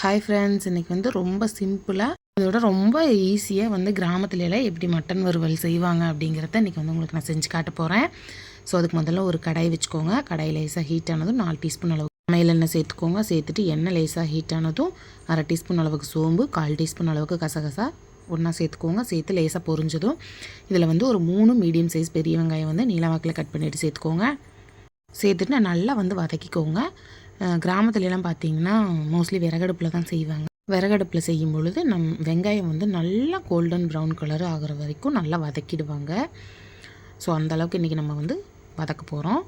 Hi friends இன்றைக்கி வந்து ரொம்ப சிம்பிளாக அதோட ரொம்ப ஈஸியாக வந்து கிராமத்துல எல்லாம் எப்படி மட்டன் வறுவல் செய்வாங்க அப்படிங்கிறத இன்றைக்கி வந்து உங்களுக்கு நான் செஞ்சு காட்ட போகிறேன் ஸோ அதுக்கு முதல்ல ஒரு கடாய் வச்சுக்கோங்க. கடாய் லேசாக ஹீட் ஆனதும் நாலு டீஸ்பூன் அளவு சமையல் எண்ணெய் சேர்த்துக்கோங்க. சேர்த்துட்டு எண்ணெய் லேசாக ஹீட் ஆனதும் அரை டீஸ்பூன் அளவுக்கு சோம்பு கால் டீஸ்பூன் அளவுக்கு கசகசா ஒன்றா சேர்த்துக்கோங்க. சேர்த்து லேசாக பொரிஞ்சதும் இதில் வந்து ஒரு மூணு மீடியம் சைஸ் பெரிய வெங்காயம் வந்து நீளவாக்கில் கட் பண்ணிவிட்டு சேர்த்துக்கோங்க. சேர்த்துட்டு நல்லா வந்து வதக்கிக்கோங்க. அஹ் கிராமத்துல எல்லாம் பார்த்தீங்கன்னா மோஸ்ட்லி விறகடுப்பில் தான் செய்வாங்க. விறகடுப்பில் செய்யும் பொழுது நம் வெங்காயம் வந்து நல்லா கோல்டன் ப்ரௌன் கலர் ஆகிற வரைக்கும் நல்லா வதக்கிடுவாங்க. ஸோ அந்த அளவுக்கு இன்றைக்கி நம்ம வந்து வதக்க போகிறோம்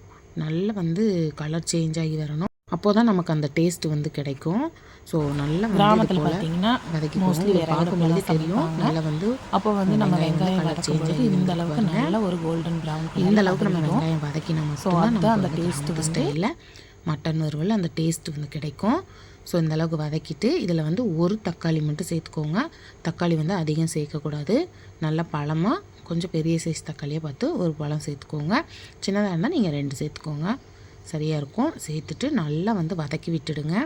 நல்லா வந்து கலர் சேஞ்ச் ஆகி வரணும். அப்போ தான் நமக்கு அந்த டேஸ்ட் வந்து கிடைக்கும். ஸோ நல்லா கிராமத்தில் பார்த்தீங்கன்னா வதக்கி விறகு பார்க்கும்போது தெரியும். நல்லா வந்து அப்போ வந்து நம்ம வெங்காயம் change பொழுது ஆகி இந்த அளவுக்கு. நல்ல ஒரு கோல்டன் ப்ரௌன் இந்த அளவுக்கு நம்ம வெங்காயம் வதக்கினா ஸோ மட்டும்தான் அதுதான் அந்த டேஸ்ட் வந்து ஸ்டைலில் மட்டன் வறுவல் அந்த டேஸ்ட் வந்து கிடைக்கும். ஸோ இந்தளவுக்கு வதக்கிட்டு இதில் வந்து ஒரு தக்காளி மட்டும் சேர்த்துக்கோங்க. தக்காளி வந்து அதிகம் சேர்க்கக்கூடாது. நல்லா பழமாக கொஞ்சம் பெரிய சைஸ் தக்காளியாக பார்த்து ஒரு பழம் சேர்த்துக்கோங்க. சின்னதாக இருந்தால் நீங்கள் ரெண்டு சேர்த்துக்கோங்க. சரியாக இருக்கும். சேர்த்துட்டு நல்லா வந்து வதக்கி விட்டுடுங்க.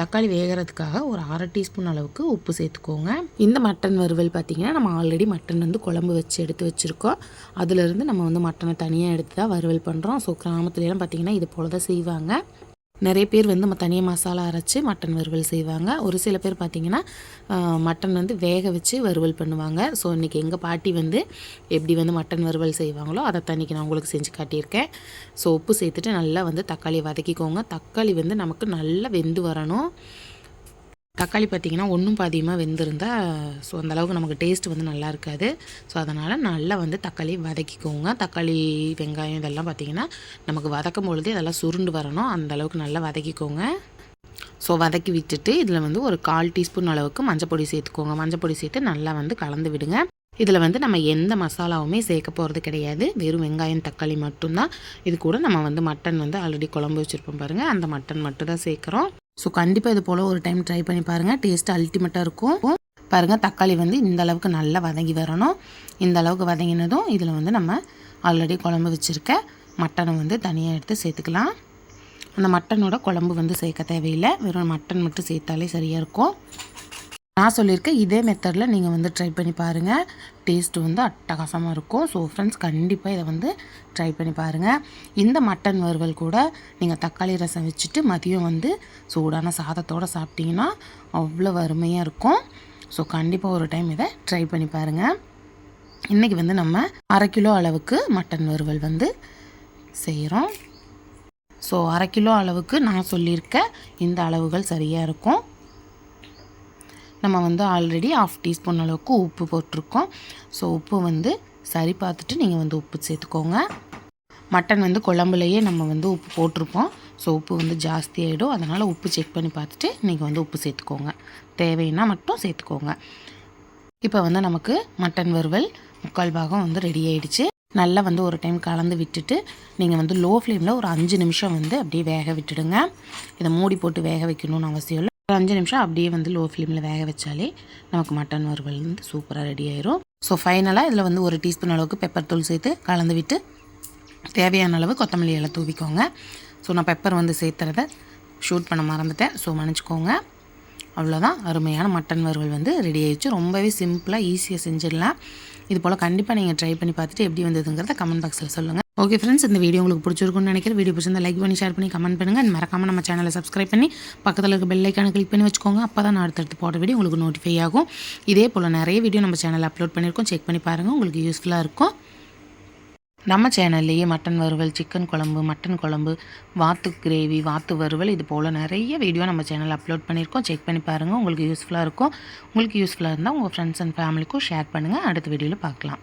தக்காளி வேகிறதுக்காக ஒரு அரை டீஸ்பூன் அளவுக்கு உப்பு சேர்த்துக்கோங்க. இந்த மட்டன் வறுவல் பார்த்திங்கன்னா நம்ம ஆல்ரெடி மட்டன் வந்து குழம்பு வச்சு எடுத்து வச்சுருக்கோம். அதுலேருந்து நம்ம வந்து மட்டனை தனியாக எடுத்து தான் வறுவல் பண்ணுறோம் ஸோ கிராமத்துலலாம் பார்த்திங்கன்னா இது போல தான் செய்வாங்க. நிறைய பேர் வந்து நம்ம தனியாக மசாலா அரைச்சி மட்டன் வறுவல் செய்வாங்க. ஒரு சில பேர் பார்த்திங்கன்னா மட்டன் வந்து வேக வச்சு வறுவல் பண்ணுவாங்க. ஸோ இன்றைக்கி எங்கள் பாட்டி வந்து எப்படி வந்து மட்டன் வறுவல் செய்வாங்களோ அதை தண்ணிக்கு நான் உங்களுக்கு செஞ்சு காட்டியிருக்கேன். ஸோ உப்பு சேர்த்துட்டு நல்லா வந்து தக்காளியை வதக்கிக்கோங்க. தக்காளி வந்து நமக்கு நல்லா வெந்து வரணும். தக்காளி பார்த்திங்கன்னா ஒன்றும் பாதியமாக வெந்திருந்தால் ஸோ அந்தளவுக்கு நமக்கு டேஸ்ட் வந்து நல்லா இருக்காது. ஸோ அதனால் நல்லா வந்து தக்காளி வதக்கிக்கோங்க. தக்காளி வெங்காயம் இதெல்லாம் பார்த்திங்கன்னா நமக்கு வதக்கும் பொழுது இதெல்லாம் சுருண்டு வரணும். அந்த அளவுக்கு நல்லா வதக்கிக்கோங்க. ஸோ வதக்கி விட்டுட்டு இதில் வந்து ஒரு கால் டீஸ்பூன் அளவுக்கு மஞ்சப்பொடி சேர்த்துக்கோங்க. மஞ்சப்பொடி சேர்த்து நல்லா வந்து கலந்து விடுங்க. இதில் வந்து நம்ம எந்த மசாலாவுமே சேர்க்க போகிறது கிடையாது. வெறும் வெங்காயம் தக்காளி மட்டும்தான். இது கூட நம்ம வந்து மட்டன் வந்து ஆல்ரெடி குழம்பு வச்சுருப்போம் பாருங்கள் அந்த மட்டன் மட்டும் தான் சேர்க்குறோம். ஸோ கண்டிப்பாக இது போல் ஒரு டைம் ட்ரை பண்ணி பாருங்கள் டேஸ்ட்டு அல்டிமேட்டாக இருக்கும். பாருங்கள் தக்காளி வந்து இந்த அளவுக்கு நல்லா வதங்கி வரணும். இந்த அளவுக்கு வதங்கினதும் இதில் வந்து நம்ம ஆல்ரெடி குழம்பு வச்சுருக்க மட்டனை வந்து தனியாக எடுத்து சேர்த்துக்கலாம். அந்த மட்டனோட குழம்பு வந்து சேர்க்க தேவையில்லை. வெறும் மட்டன் மட்டும் சேர்த்தாலே சரியாக இருக்கும். நான் சொல்லியிருக்கேன் இதே மெத்தடில் நீங்கள் வந்து ட்ரை பண்ணி பாருங்கள் டேஸ்ட்டு வந்து அட்டகாசமாக இருக்கும். ஸோ ஃப்ரெண்ட்ஸ் கண்டிப்பாக இதை வந்து ட்ரை பண்ணி பாருங்கள் இந்த மட்டன் வறுவல் கூட நீங்கள் தக்காளி ரசம் வச்சுட்டு மதியம் வந்து சூடான சாதத்தோடு சாப்பிட்டீங்கன்னா அவ்வளோ அருமையாக இருக்கும். ஸோ கண்டிப்பாக ஒரு டைம் இதை ட்ரை பண்ணி பாருங்கள் இன்றைக்கி வந்து நம்ம அரை கிலோ அளவுக்கு மட்டன் வறுவல் வந்து செய்கிறோம் ஸோ அரை கிலோ அளவுக்கு நான் சொல்லியிருக்க இந்த அளவுகள் சரியாக இருக்கும். நம்ம வந்து ஆல்ரெடி ஆஃப் டீஸ்பூன் அளவுக்கு உப்பு போட்டிருக்கோம். ஸோ உப்பு வந்து சரி பார்த்துட்டு நீங்கள் வந்து உப்பு சேர்த்துக்கோங்க. மட்டன் வந்து குழம்புலையே நம்ம வந்து உப்பு போட்டிருப்போம். ஸோ உப்பு வந்து ஜாஸ்தி ஆகிடும் அதனால் உப்பு செக் பண்ணி பார்த்துட்டு நீங்கள் வந்து உப்பு சேர்த்துக்கோங்க. தேவைன்னா மட்டும் சேர்த்துக்கோங்க. இப்போ வந்து நமக்கு மட்டன் வறுவல் முக்கால் பாகம் வந்து ரெடி ஆகிடுச்சு நல்லா வந்து ஒரு டைம் கலந்து விட்டுட்டு நீங்கள் வந்து லோ ஃப்ளேமில் ஒரு அஞ்சு நிமிஷம் வந்து அப்படியே வேக விட்டுடுங்க. இதை மூடி போட்டு வேக வைக்கணும்னு அவசியம் இல்லை. ஒரு அஞ்சு நிமிஷம் அப்படியே வந்து லோ ஃப்ளேமில் வேக வச்சாலே நமக்கு மட்டன் வறுவல் வந்து சூப்பராக ரெடி ஆயிரும். ஸோ ஃபைனலாக இதில் வந்து ஒரு டீஸ்பூன் அளவுக்கு பெப்பர் தூள் சேர்த்து கலந்து விட்டு தேவையான அளவு கொத்தமல்லி இலை தூவிக்கோங்க. ஸோ நான் பெப்பர் வந்து சேர்த்துறத ஷூட் பண்ண மறந்துட்டேன். ஸோ மன்னிச்சிக்கோங்க. அவ்வளோதான் அருமையான மட்டன் வறுவல் வந்து ரெடி ஆயிடுச்சு. ரொம்பவே சிம்பிளாக ஈஸியாக செஞ்சிடலாம். இது போல் கண்டிப்பாக நீங்கள் ட்ரை பண்ணி பார்த்துட்டு எப்படி வந்ததுங்கிறத கமெண்ட் பாக்ஸில் சொல்லுங்கள் ஓகே ஃப்ரெண்ட்ஸ் இந்த வீடியோ உங்களுக்கு பிடிச்சிருக்கும்னு நினைக்கிறேன். வீடியோ பிடிச்சிருந்தா லைக் பண்ணி ஷேர் பண்ணி கமெண்ட் பண்ணுங்கள் அண்ட் மறக்காமல் நம்ம சேனலை சப்ஸ்கிரைப் பண்ணி பக்கத்தில் இருக்க பெல் ஐக்கான கிளிக் பண்ணி வச்சுக்கோங்க. அப்போ தான் நான் அடுத்தடுத்து போட வீடியோ உங்களுக்கு நோட்டிஃபை ஆகும். இதே போல் நிறைய வீடியோ நம்ம சேனலில் அப்லோட் பண்ணியிருக்கோம். செக் பண்ணி பாருங்கள் உங்களுக்கு யூஸ்ஃபுல்லாக இருக்கும். நம்ம சேனல்லையே மட்டன் வறுவல் சிக்கன் குழம்பு மட்டன் குழம்பு வாத்து கிரேவி வாத்து வறுவல் இது போல் நிறைய வீடியோ நம்ம சேனல் அப்லோட் பண்ணியிருக்கோம். செக் பண்ணி பாருங்கள் உங்களுக்கு யூஸ்ஃபுல்லாக இருக்கும். உங்களுக்கு யூஸ்ஃபுல்லாக இருந்தால் உங்கள் ஃப்ரெண்ட்ஸ் அண்ட் ஃபேமிலிக்கும் ஷேர் பண்ணுங்கள் அடுத்த வீடியோவில் பார்க்கலாம்.